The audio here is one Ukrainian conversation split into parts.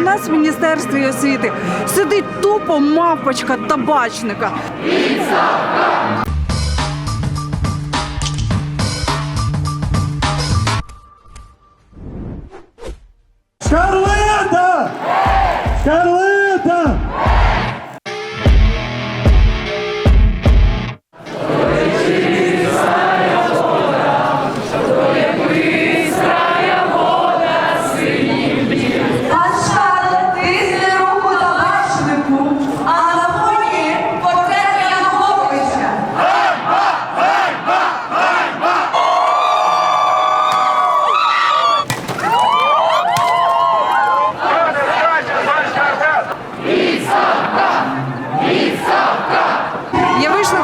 нас в міністерстві освіти сидить тупо мавпочка табачника. Скарлета! Скарлета!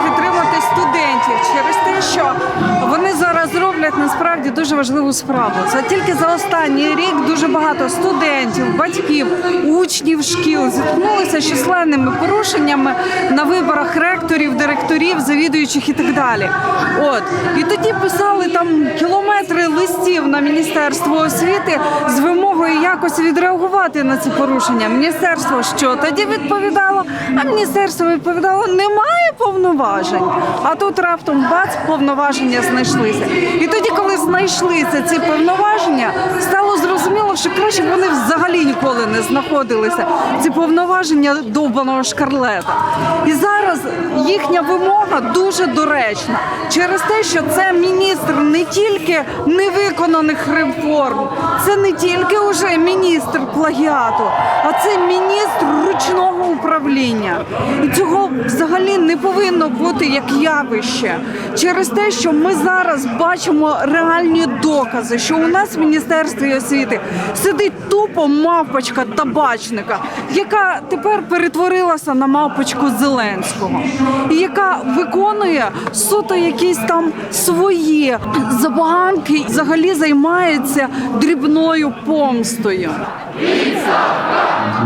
Підтримати студентів через те, що вони зараз роблять насправді дуже важливу справу. За тільки за останній рік дуже багато студентів, батьків, учнів шкіл зіткнулися з численними порушеннями на виборах ректорів, директорів, завідуючих і так далі. От і тоді писали там кілометри листів на міністерство освіти з вимогою якось відреагувати на ці порушення. Міністерство що тоді відповідало? А міністерство відповідало, немає повноважень. А тут раптом бац, повноваження знайшлися. І тоді, коли знайшлися ці повноваження, стало зрозуміло, що краще б вони взагалі ніколи не знаходилися. Ці повноваження довбаного шкарлета. І зараз їхня вимога дуже доречна через те, що це міністр не тільки невиконаних реформ, це не тільки уже міністр плагіату, а це міністр ручного управління. І цього взагалі не повинно бути як явище через те, що ми зараз бачимо реальні докази, що у нас в міністерстві освіти сидить тупо мавпочка табачника, яка тепер перетворилася на мавпочку Зеленського, і яка виконує суто якісь там свої забаганки, взагалі займається дрібною помстою. Відставка!